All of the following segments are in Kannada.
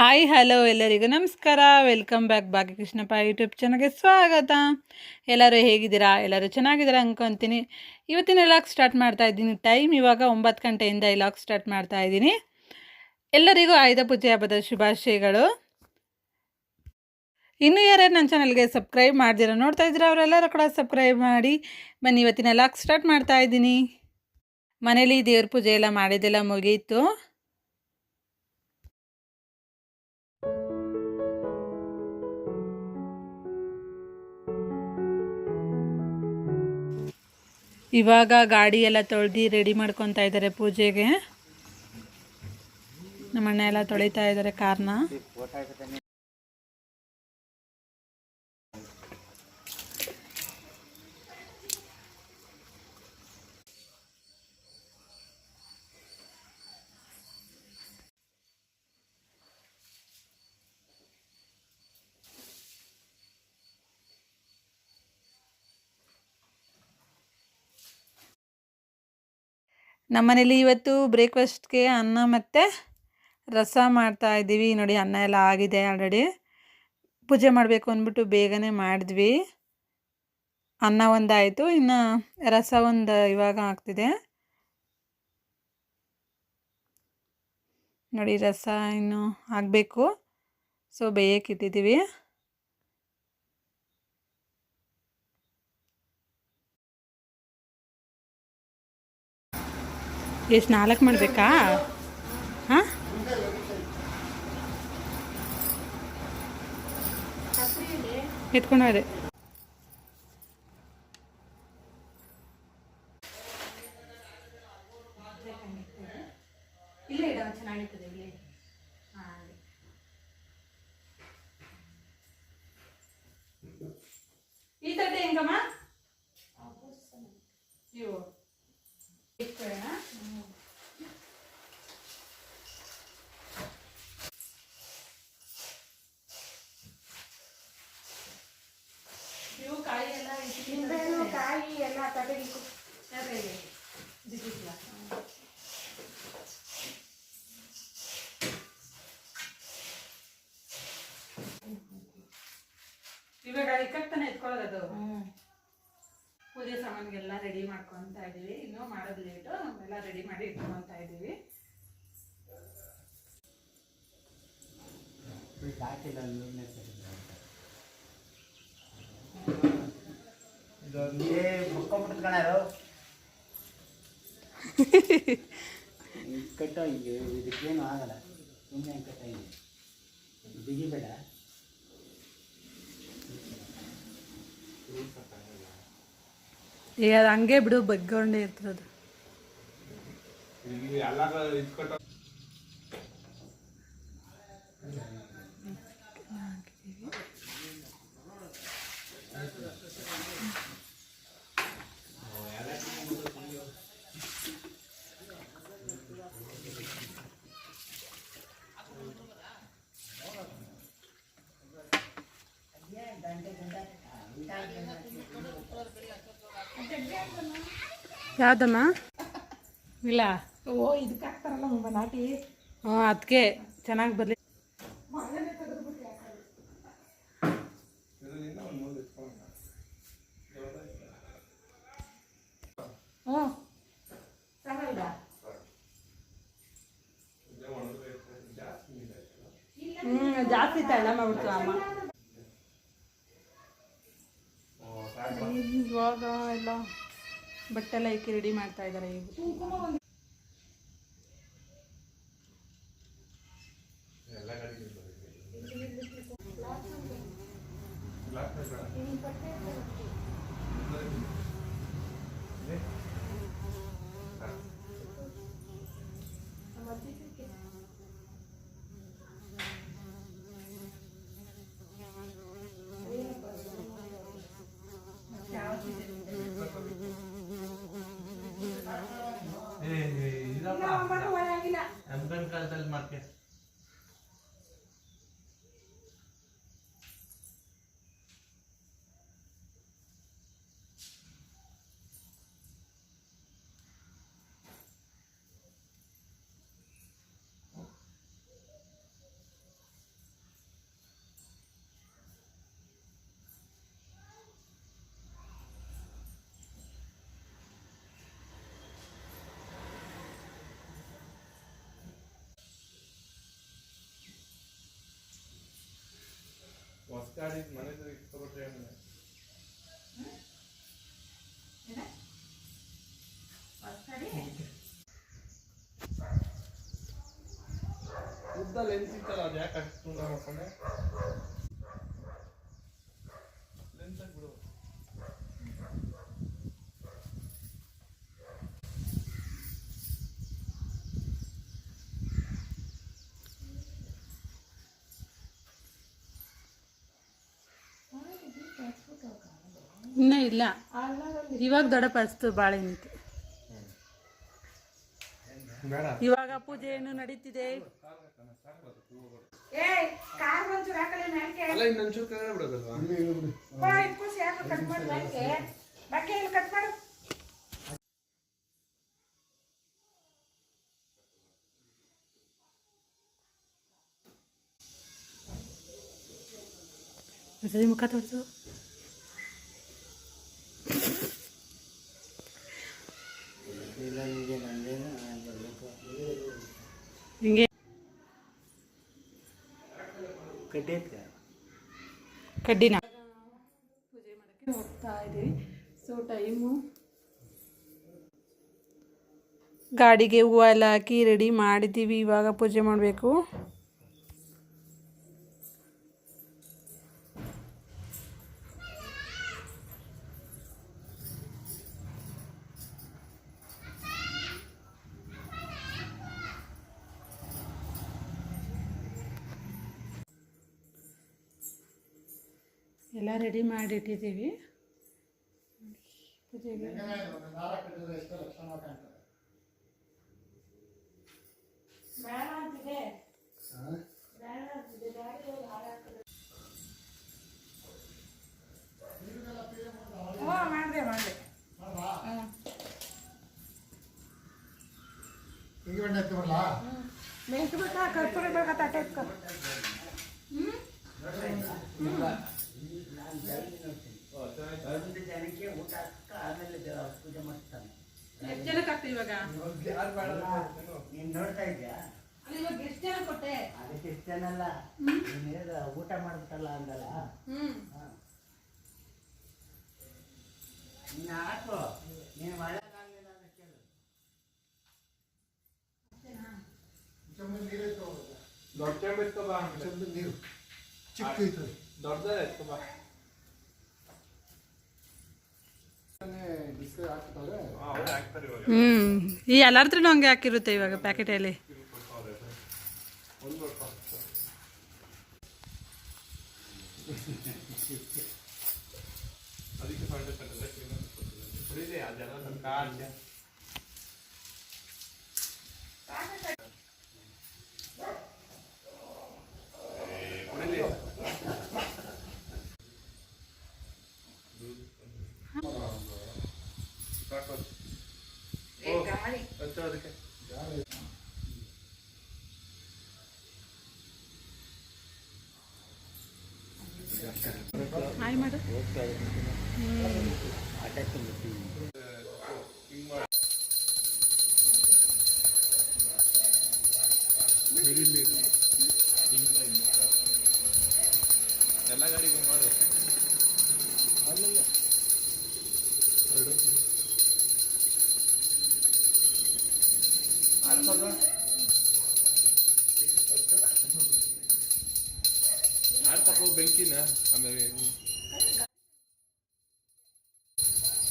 ಹಾಯ್, ಹಲೋ ಎಲ್ಲರಿಗೂ ನಮಸ್ಕಾರ. ವೆಲ್ಕಮ್ ಬ್ಯಾಕ್ ಭಾಗ್ಯಕೃಷ್ಣಪ್ಪ ಯೂಟ್ಯೂಬ್ ಚಾನಲ್ಗೆ ಸ್ವಾಗತ. ಎಲ್ಲರೂ ಹೇಗಿದ್ದೀರಾ? ಎಲ್ಲರೂ ಚೆನ್ನಾಗಿದ್ದೀರಾ ಅಂದ್ಕೊತೀನಿ ಇವತ್ತಿನ ಲಾಗ್ ಸ್ಟಾರ್ಟ್ ಮಾಡ್ತಾ ಇದ್ದೀನಿ. ಟೈಮ್ ಇವಾಗ ಒಂಬತ್ತು ಗಂಟೆಯಿಂದ ಈ ಲಾಗ್ ಸ್ಟಾರ್ಟ್ ಮಾಡ್ತಾ ಇದ್ದೀನಿ. ಎಲ್ಲರಿಗೂ ಆಯುಧ ಪೂಜೆ ಹಬ್ಬದ ಶುಭಾಶಯಗಳು. ಇನ್ನೂ ಯಾರ್ಯಾರು ನನ್ನ ಚಾನಲ್ಗೆ ಸಬ್ಸ್ಕ್ರೈಬ್ ಮಾಡ್ದಿರೋ ನೋಡ್ತಾ ಇದ್ದೀರಾ, ಅವರೆಲ್ಲರೂ ಕೂಡ ಸಬ್ಸ್ಕ್ರೈಬ್ ಮಾಡಿ. ಬನ್ನಿ, ಇವತ್ತಿನ ಲಾಗ್ ಸ್ಟಾರ್ಟ್ ಮಾಡ್ತಾ ಇದ್ದೀನಿ. ಮನೇಲಿ ದೇವ್ರ ಪೂಜೆ ಎಲ್ಲ ಮಾಡಿದ್ದೆಲ್ಲ ಮುಗೀತು. ಇವಾಗ ಗಾಡಿ ಎಲ್ಲ ತೊಳೆದು ರೆಡಿ ಮಾಡ್ಕೊತಾ ಇದ್ದಾರೆ ಪೂಜೆಗೆ. ನಮ್ಮ ಅಣ್ಣ ಎಲ್ಲ ತೊಳಿತಾ ಇದ್ದಾರೆ ಕಾರ್ನ. ನಮ್ಮನೇಲಿ ಇವತ್ತು ಬ್ರೇಕ್ಫಾಸ್ಟ್ಗೆ ಅನ್ನ ಮತ್ತು ರಸ ಮಾಡ್ತಾ ಇದ್ದೀವಿ. ನೋಡಿ, ಅನ್ನ ಎಲ್ಲ ಆಗಿದೆ ಆಲ್ರೆಡಿ ಪೂಜೆ ಮಾಡಬೇಕು ಅಂದ್ಬಿಟ್ಟು ಬೇಗನೆ ಮಾಡಿದ್ವಿ. ಅನ್ನ ಒಂದಾಯಿತು, ಇನ್ನು ರಸ ಒಂದು ಇವಾಗ ಆಗ್ತಿದೆ. ನೋಡಿ, ರಸ ಇನ್ನು ಆಗಬೇಕು. ಸೊ ಬೇಯಕ್ಕಿಟ್ಟಿದ್ದೀವಿ ಎಷ್ಟು ನಾಲ್ಕು ಮಾಡಬೇಕಾ? ಹಾಂ? ಎತ್ಕೊಂಡು ಹೋದೆ. ಇಲ್ಲೇ ಇದ್ದಾವೆ ಚೆನ್ನಾಗಿರ್ತದೆ ಇಲ್ಲೇ ಇವಾಗ ಇಕ್ಕತ್ತಾನೆ ಎತ್ಕೊಳ್ಳೋದು ಪೂಜೆ ಸಾಮಾನಿಗೆಲ್ಲ ರೆಡಿ ಮಾಡ್ಕೊತಾ ಇದೀವಿ ಇನ್ನೂ ಮಾಡೋದು ಲೇಟು ಎಲ್ಲ ರೆಡಿ ಮಾಡಿ ಇಟ್ಕೊತಾ ಇದೀವಿ ಕಟ್ಟ ಮುಕ್ಕೊಂಬಿಟ್ಟು ಕಣರು ಕಟ್ಟೋ ಹಿಂಗೆ ಇದಕ್ಕೇನು ಆಗಲ್ಲ. ಸುಮ್ಮನೆ ಕಟ್ಟ ಹಿಂಗೆ ಬಿಗಿಬೇಡ. ಈಗ ಅದು ಹಂಗೆ ಬಿಡು ಬಗ್ಗೊಂಡೇ ಇರ್ತದೆ. ಯಾವ್ದಮ್ಮ? ಇಲ್ಲ. ಓ ಇದಕ್ಕೆ ಹಾಕ್ತಾರಲ್ಲ ಮುಂಬ ನಾಟಿ. ಹ್ಞೂ ಅದಕ್ಕೆ ಚೆನ್ನಾಗಿ ಬರಲಿ. ಹ್ಞೂ. ಹ್ಞೂ ಜಾಸ್ತಿ ತಳ್ಳ ಮಾಡ್ಬಿಡ್ತು ಅಮ್ಮ. ಇವಾಗ ಎಲ್ಲ. ಬಟ್ಟೆ ಎಲ್ಲ ಇಕ್ಕಿ ರೆಡಿ ಮಾಡ್ತಾ ಇದ್ದಾರೆ ಈಗ. चाळीस म्हणे तरी खबर आहे म्हणे उद्दा लेन्सी चला द्या काय तुला आपण ಇಲ್ಲ. ಇವಾಗ ದೊಡ್ಡ ಪಸ್ತು ಬಾಳೆ ನಿಂತು ಬೇಡ. ಇವಾಗ ಪೂಜೆಯನ್ನು ನಡೀತಿದೆ ಮುಖ ಕಾರ್ ಒಂಚೂರು ಹಾಕಲಿ ಮ್ಯಾಲ್ಕೆ ಅಲ್ಲ ಇನ್ನು ಒಂಚೂರು ಕನ್ನಡ ಬಿಡೋದಲ್ವಾ ಬಾ ಇಟ್ಕೋಸಿ ಯಾಕೆ ಕಟ್ ಮಾಡಿ ಮ್ಯಾಲ್ಕೆ ಬಾಕಿ ಇಲ್ಲಿ ಕಟ್ ಮಾಡು ಒಂದ್ಸತಿ ಮುಖ ತೋರಿಸು ಇಲ್ಲ ನಿಮಗೆ ನಂದೇನು ಬರಬೇಕು ಹಿಂಗೆ ಕಟ್ಟೈತೆ ಕಡ್ಡಿನ ಪೂಜೆ ಮಾಡೋಕ್ಕೆ ಹೋಗ್ತಾ ಇದ್ದೀವಿ ಸೊ ಟೈಮು ಗಾಡಿಗೆ ಹೂವು ಎಲ್ಲ ಹಾಕಿ ರೆಡಿ ಮಾಡಿದ್ದೀವಿ. ಇವಾಗ ಪೂಜೆ ಮಾಡಬೇಕು. ಎಲ್ಲ ರೆಡಿ ಮಾಡಿಟ್ಟಿದ್ದೀವಿ ಪೂಜೆಗೆ ಬೇಡ ಅಂತಿದೆ ಹ್ಞೂ ಮಾಡಿದೆ ಮಾಡಿದೆ ಮೆಂತು ಬೇಕಾ ಕರ್ಪೂರ ಬೇಕಾ ತಟ್ಟೆ ಎತ್ಕೊ ಒಂದು ಜನಕ್ಕೆ ಊಟ ಹಾಕ ಆಮೇಲೆ ದೇವ್ರ ಪೂಜೆ ಮಾಡ್ತಾನೆ ಎಷ್ಟು ಜನಕ್ಕೆ ಆಗ್ತದೆ ಇವಾಗ ನೀನ್ ನೋಡ್ತಾ ಇದ್ಯಾ ಅಲ್ಲಿ ಇವಾಗ ಎಷ್ಟು ಜನ ಕೊಟ್ಟೆ ಅದಕ್ಕೆ ಇಷ್ಟ ಜನಲ್ಲ ನೀನ್ ಹೇಳ್ದ ಊಟ ಮಾಡ್ಬಿಟ್ಟಲ್ಲ ಅಂದಲ್ಲ ಹ್ಮ್ ಹಾ. ನೀನ್ ಹಾಕು ನೀನ್ ಒಳ್ಳೆದಾಗ್ಲಿಲ್ಲ ಅಂತ ಕೇಳು ದೊಡ್ಡ ಚೆಂಬು ಎತ್ಕೊ ಬಾ ನೀರು ಚಿಕ್ಕ ಐತದೆ ದೊಡ್ಡದೇ ಎತ್ಕೊ ಬಾ ಡಿಸ್ಪ್ಲೇ ಹಾಕ್ತಾರೆ ಅವ್ರು ಹಾಕ್ತಾರೆ ಇವಾಗ ಹ್ಮ್. ಈ ಎಲ್ಲರ ಹತ್ರನೂ ಹಂಗೆ ಹಾಕಿರುತ್ತೆ ಇವಾಗ ಪ್ಯಾಕೆಟಲ್ಲಿ ಒಂದು ವರ್ಷ ಅದಕ್ಕೆ ಹಚ್ಚು ಅದಕ್ಕೆ. ಹಾಯ್ ಮಾಡು. ಬೆಂಕಿನ ಆಮೇಲೆ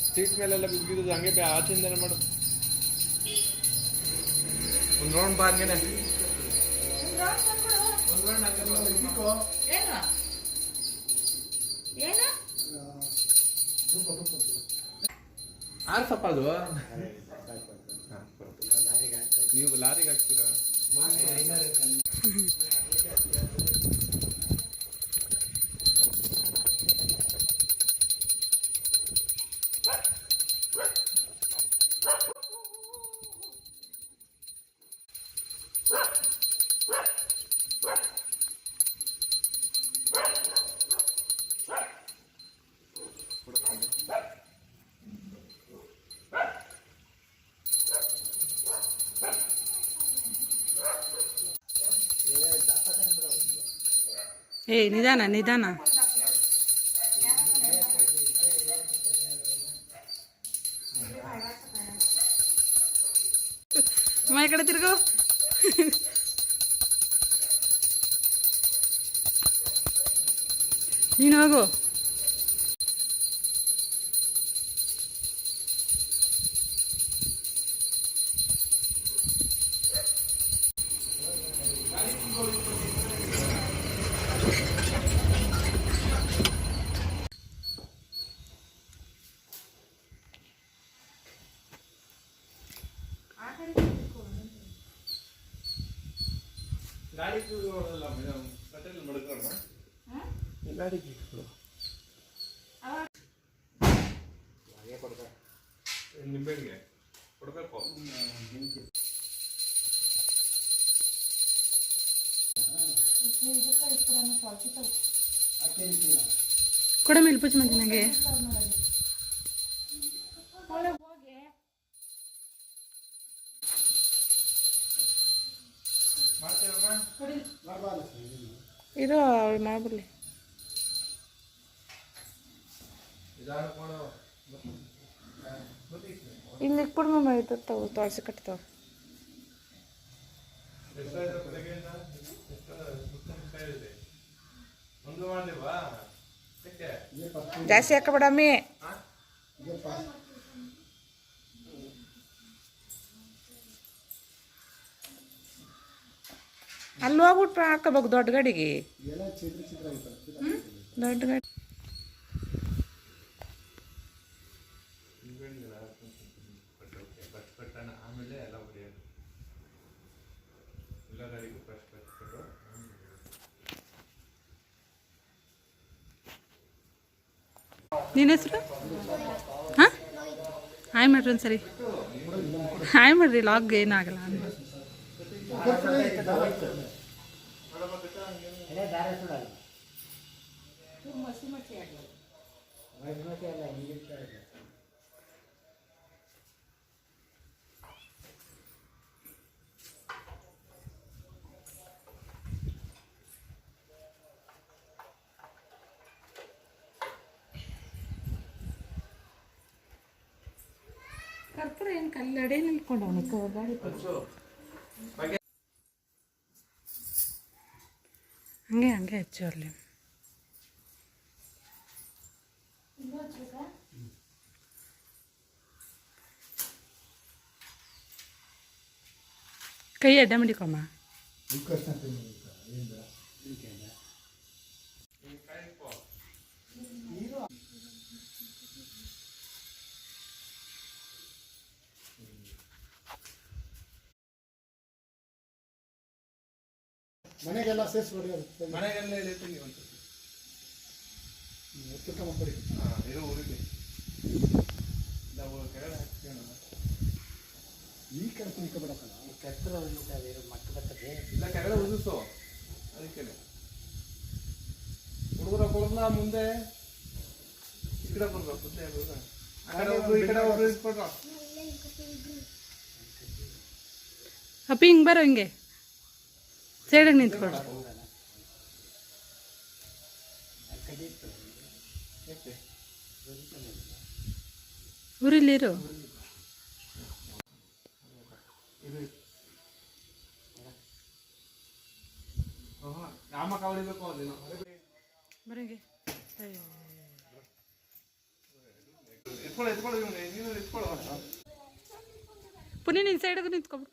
ಸೀಟ್ ಮೇಲೆಲ್ಲ ಬಿದ್ದಿದ್ದು ಹಂಗೆ ಬೇ ಆಚೆಯಿಂದನೇ ಮಾಡು. ಒಂದು ರೌಂಡ್ ಬಾ ಹಂಗೇನೆ. ಆಡ್ಸಪ್ಪ ಅದು? ನೀವು ಲಾರಿಗೆ ಹಾಕ್ತೀರಾ? ಏಯ್ ನಿಧಾನ ನಿಧಾನ ಕೊಡ್ಬೇಕು ಕೊಡ ಮೇಲೆ ಪೂಜೆ ಮಾಡ್ತೀನಿ ನನಗೆ ಇರೋ ಅವಳು ಮಾಡ್ಬಿಡ್ಲಿ. ಇಲ್ಲಿ ಇಟ್ಬಿಡು ಮಮ್ಮ ಇದ್ದವು ತೋರಿಸಿ ಕಟ್ತಾವೆ ಜಾಸ್ತಿ ಬೆಳಗ್ಗೆಯಿಂದ ಅಲ್ಲಿ ಹೋಗ್ಬಿಟ್ಟು ಹಾಕೋಬೇಕು ದೊಡ್ಡ ಗಾಡಿಗೆ. ದೊಡ್ಡ ಗಾಡಿ. ನಿನ್ನ ಹೆಸರು? ಹಾಂ? ಹಾಯ್ ಮಾಡ್ರಿ ಒಂದು ಸರಿ. ಹಾಯ್ ಮಾಡ್ರಿ ಲಾಗ್ ಏನಾಗಲ್ಲ ಅದೇ ದಾರ ಸುಡಲ್ಲ ಮಸಿ ಮಸಿ ಅಲ್ಲ ಹಿಂಗೆ ಇರ್ತಾರೆ. ಕರ್ಪೂರ ಏನು ಕಲ್ಲಡೆ ನಿಲ್ಕೊಂಡವನು ಗಾಡಿ ಹಂಗೆ ಹಂಗೆ ಹೆಚ್ಚು ಅಲ್ಲಿ. ಕೈ ಅಡ್ಡ ಮಾಡಿಕೊಮ್ಮ. ಮನೆಗೆಲ್ಲ ಸೇರಿಸಿ ಅದು. ಮನೆಗೆಲ್ಲ ಇಳಿತೀನಿ ಒಂದು ಉತ್ತರ ಮಕ್ಕಳಿ ಹಾಂ ಇರೋ ಊರಿಗೆ. ನಾವು ಹಾಕ್ತೀವಿ ಈ ಕಡೆ ಕುಯ್ಕೊಬೇಡಕ್ಕಲ್ಲ ಕತ್ತಲು ಹೊಡಿತಾರೆ, ಮಕ್ಕ ಬರ್ತದೆ ಇಲ್ಲ ಉದಿಸು ಅದಕ್ಕೆ ಹುಡುಗರ ಕೊಡಲ್ಲ ಮುಂದೆ ಈ ಕಡೆ ಬರ್ಬೇಕು ಮುಂದೆ ಹುಡುಗ ಆ ಕಡೆ ಒಬ್ರು ಈ ಕಡೆ ಒಬ್ರು ಇಟ್ಬಿಟ್ರು ಅಪ್ಪಿ ಹಿಂಗೆ ಬರೋ ಹಿಂಗೆ. ಸೈಡಾಗಿ ನಿಂತ್ಕೊಡು ಯಾಕೆ ಊರಿಲ್ಲಿರು. ಬರಂಗೆ. ಪುನಿ ನಿನ್ನ ಸೈಡಾಗ ನಿಂತ್ಕೊಬಿಡು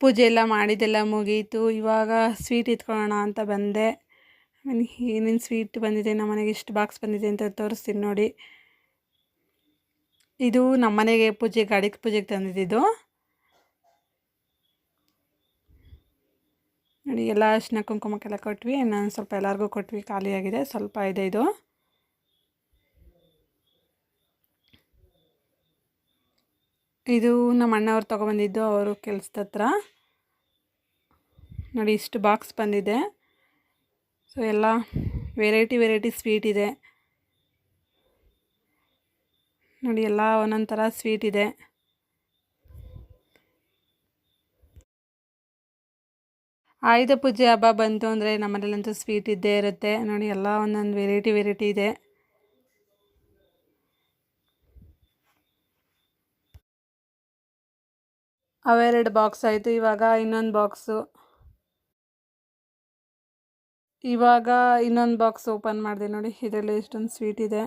ಪೂಜೆ ಎಲ್ಲ ಮಾಡಿದ್ದೆಲ್ಲ ಮುಗೀತು. ಇವಾಗ ಸ್ವೀಟ್ ಇತ್ಕೊಳ್ಳೋಣ ಅಂತ ಬಂದೆ. ಏನೇನು ಸ್ವೀಟ್ ಬಂದಿದೆ ನಮ್ಮ ಮನೆಗೆ ಎಷ್ಟು ಬಾಕ್ಸ್ ಬಂದಿದೆ ಅಂತ ತೋರಿಸ್ತೀನಿ ನೋಡಿ. ಇದು ನಮ್ಮ ಮನೆಗೆ ಪೂಜೆ ಗಾಡಿ ಪೂಜೆಗೆ ತಂದಿದ್ದು ನೋಡಿ, ಎಲ್ಲ ಅರ್ಶಿನ, ಕುಂಕುಮಕ್ಕೆಲ್ಲ ಕೊಟ್ವಿ. ನಾನು ಸ್ವಲ್ಪ ಎಲ್ಲರಿಗೂ ಕೊಟ್ವಿ. ಖಾಲಿಯಾಗಿದೆ ಸ್ವಲ್ಪ ಇದೆ ಇದು. ಇದು ನಮ್ಮ ಅಣ್ಣವ್ರು ತೊಗೊಬಂದಿದ್ದು ಅವರು ಕೆಲಸದ ಹತ್ರ. ನೋಡಿ, ಇಷ್ಟು ಬಾಕ್ಸ್ ಬಂದಿದೆ. ಸೊ ಎಲ್ಲ ವೆರೈಟಿ ವೆರೈಟಿ ಸ್ವೀಟ್ ಇದೆ. ನೋಡಿ, ಎಲ್ಲ ಒಂದೊಂದು ಸ್ವೀಟ್ ಇದೆ. ಆಯುಧ ಪೂಜೆ ಹಬ್ಬ ಬಂತು ಅಂದರೆ ನಮ್ಮನೇಲಂತೂ ಸ್ವೀಟ್ ಇದ್ದೇ ಇರುತ್ತೆ. ನೋಡಿ, ಎಲ್ಲ ಒಂದೊಂದು ವೆರೈಟಿ ವೆರೈಟಿ ಇದೆ. ಅವೆರಡು ಬಾಕ್ಸ್ ಆಯಿತು. ಇವಾಗ ಇನ್ನೊಂದು ಬಾಕ್ಸು ಇವಾಗ ಇನ್ನೊಂದು ಬಾಕ್ಸ್ ಓಪನ್ ಮಾಡಿದೆ. ನೋಡಿ, ಇದರಲ್ಲಿ ಇಷ್ಟೊಂದು ಸ್ವೀಟ್ ಇದೆ.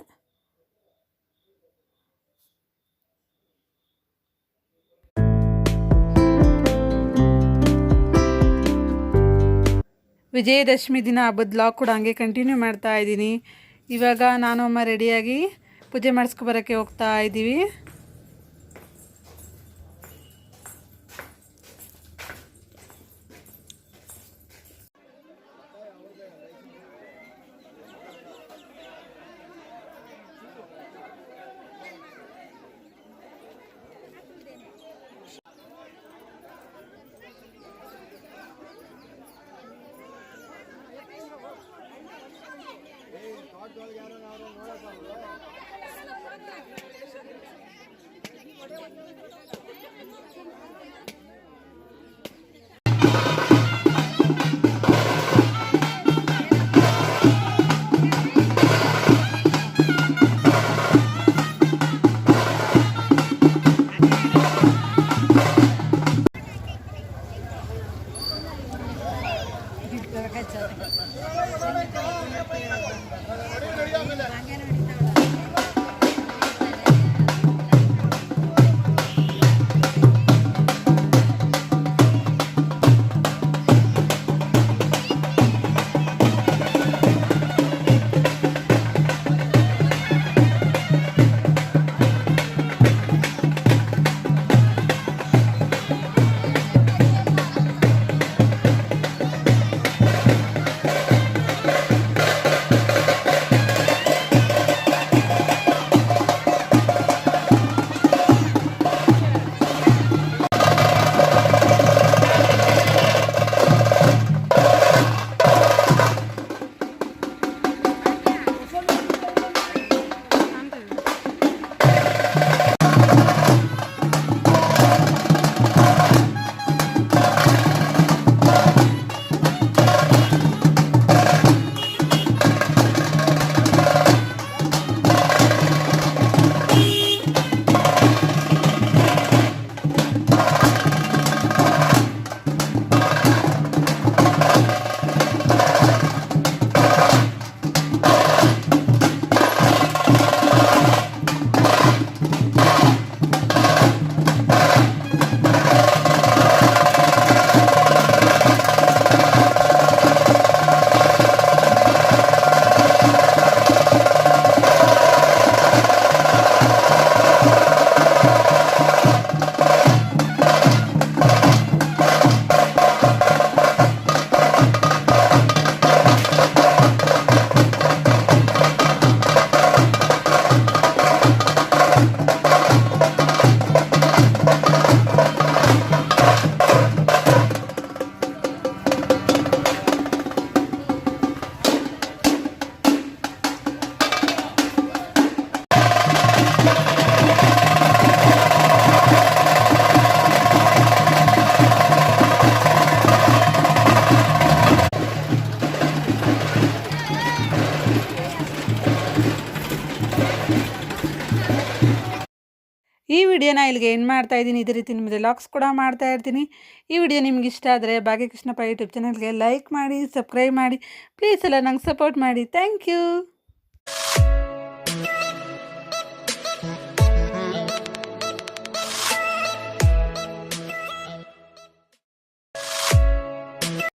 ವಿಜಯದಶಮಿ ದಿನ ಹಬ್ಬದ ಬ್ಲಾಗ್ ಕೂಡ ಹಂಗೆ ಕಂಟಿನ್ಯೂ ಮಾಡ್ತಾ ಇದ್ದೀನಿ. ಇವಾಗ ನಾನು ಅಮ್ಮ ರೆಡಿಯಾಗಿ ಪೂಜೆ ಮಾಡಿಸ್ಕೊಬರೋಕ್ಕೆ ಹೋಗ್ತಾ ಇದ್ದೀವಿ. ವಿಡಿಯೋನ ಇಲ್ಲಿಗೆ ಏನು ಮಾಡ್ತಾ ಇದ್ದೀನಿ. ಇದೇ ರೀತಿ ನಿಮ್ಮ ಲಾಕ್ಸ್ ಕೂಡ ಮಾಡ್ತಾ ಇರ್ತೀನಿ. ಈ ವಿಡಿಯೋ ನಿಮ್ಗೆ ಇಷ್ಟ ಆದರೆ ಭಾಗ್ಯಕೃಷ್ಣಪ್ಪ ಯೂಟ್ಯೂಬ್ ಚಾನಲ್ಗೆ ಲೈಕ್ ಮಾಡಿ ಸಬ್ಸ್ಕ್ರೈಬ್ ಮಾಡಿ ಪ್ಲೀಸ್ ಎಲ್ಲ ನಂಗೆ ಸಪೋರ್ಟ್ ಮಾಡಿ. Thank you